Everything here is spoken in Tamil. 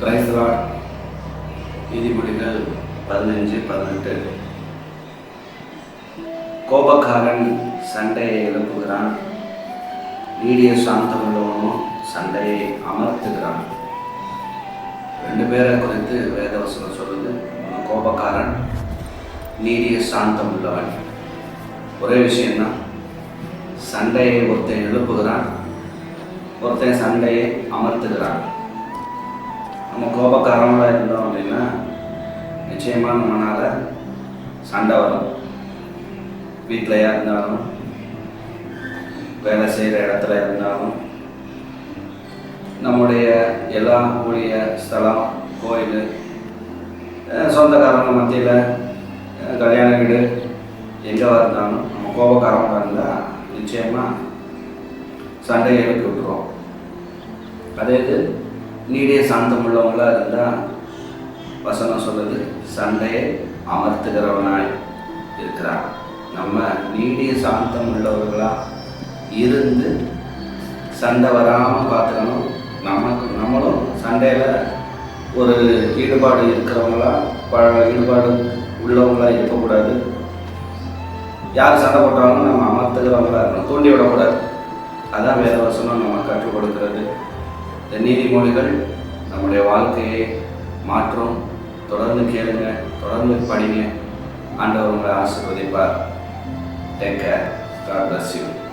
பிரைஸ்லாட் நீதிமொழிகள் பதினஞ்சு பதினெட்டு. கோபக்காரன் சண்டையை எழுப்புகிறான். நீடிய சாந்தம் உள்ளவனும் சண்டையை அமர்த்துகிறான். ரெண்டு பேரை குறித்து வேதவசனம் சொல்லுது. கோபக்காரன் நீடிய சாந்தம் உள்ளவன் ஒரே விஷயம்தான். சண்டையை ஒருத்தன் எழுப்புகிறான் ஒருத்தன் சண்டையை அமர்த்துகிறான். நம்ம கோபக்காரங்களாக இருந்தோம் அப்படின்னா நிச்சயமாக நம்மளால சண்டை வரும். வீட்டிலையா இருந்தாலும் வேலை செய்கிற இடத்துல இருந்தாலும் நம்முடைய எல்லா ஊழிய ஸ்தலம் கோயில் சொந்தக்காரங்க மத்தியில் கல்யாண வீடு எங்கே இருந்தாலும் நம்ம கோபக்காரங்க இருந்தால் நிச்சயமாக சண்டையை எழுப்பி விட்டுருவோம். அதே இது நீடிய சாந்தம் உள்ளவங்களா இருந்தால் வசனம் சொல்லுது சண்டையை அமர்த்துகிறவனாய் இருக்கிறான். நம்ம நீடிய சாந்தம் உள்ளவர்களா இருந்து சண்டை வராமல் பார்த்துக்கணும். நமக்கு நம்மளும் சண்டையில் ஒரு ஈடுபாடு இருக்கிறவங்களா ப ஈடுபாடு உள்ளவங்களா இருக்கக்கூடாது. யார் சண்டை போட்டாலும் நம்ம அமர்த்துகிறவங்களா இருக்கணும். தூண்டி விடக்கூடாது. அதான் வேத வசனம் நம்ம கற்றுக் கொடுக்கிறது. இந்த நீதிமொழிகள் நம்முடைய வாழ்க்கையை மாற்றும். தொடர்ந்து கேளுங்க தொடர்ந்து படிங்க. ஆண்டவர் உங்களை ஆசீர்வதிப்பார். Take care God bless you